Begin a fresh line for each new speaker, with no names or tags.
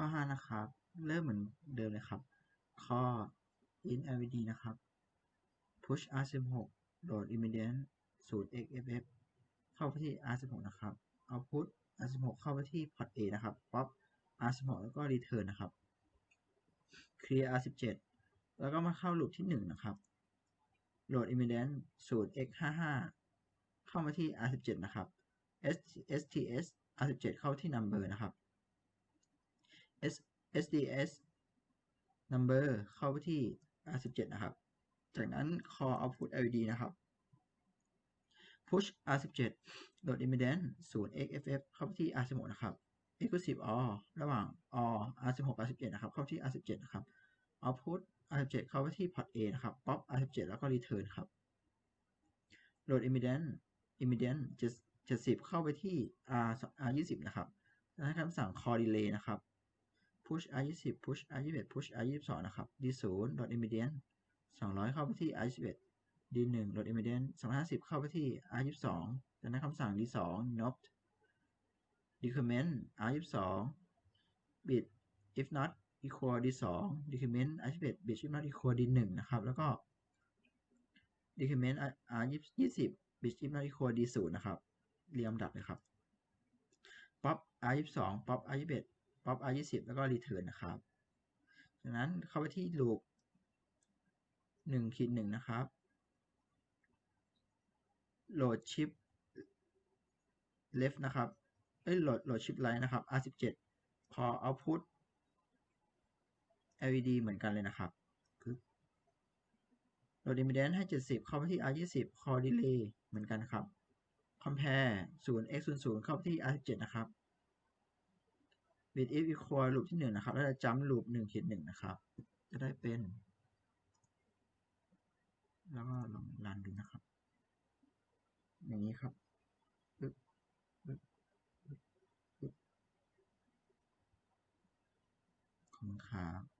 ข้อ 5 นะครับ เริ่มเหมือนเดิมเลยครับ ข้อ in LED นะครับ push R16 โหลด impedance 0 xff เข้าไปที่ R16 นะครับ output R16 เข้าไปที่ port A นะครับ pop R16 แล้วก็ return นะครับ clear R17 แล้วก็มาเข้าลูปที่ 1 นะครับ โหลด impedance 0 x55 เข้ามาที่ R17 นะครับ STS R17 เข้าที่ number นะครับ S SDS number เข้าไปที่ R17 นะครับ จากนั้น call output LED นะครับ push R17 โหลด impedance 0 xff เข้าไปที่ R16 นะครับ exclusive OR ระหว่าง OR R16 R17 นะครับ เข้าที่ R17 นะครับ output R17 เข้าไปที่ port A นะครับ pop R17 แล้วก็ return ครับโหลด impedance impedance 70 เข้าไปที่ R R20 นะครับจากนั้นคำสั่ง call delay นะครับ push R20 push R21 push R22 นะครับ D0 โหลด impedance 200เข้าไปที่ R21 D1 โหลด impedance 250เข้าไปที่ R22 จากนั้นคำสั่ง D2 not decrement R22 bit if not equal D2 decrement R21 bit if not equal D1 นะครับ แล้วก็ decrement R20 bit if not equal D0 นะครับ เรียงลำดับเลยครับ pop R22 pop R21 pop R20 แล้วก็ return นะครับจากนั้นเข้าไปที่ loop 1ขีด1นะครับ โหลดชิป left นะครับเอ้ยโหลดโหลดชิป right นะครับ R17 พอ output LED เหมือนกันเลยนะครับโหลด impedance ให้ 70 เข้าไปที่ R20 call delay เหมือนกันครับ compare 0 x 0 0เข้าไปที่ R17 นะครับ bit if equal ลูปที่หนึ่งนะครับ แล้วจะ jump loop 1ขีด1นะครับ จะได้เป็น แล้วก็ลองรันดูนะครับ อย่างนี้ครับปึ๊บปึ๊บปึ๊บปึ๊บขอบคุณครับ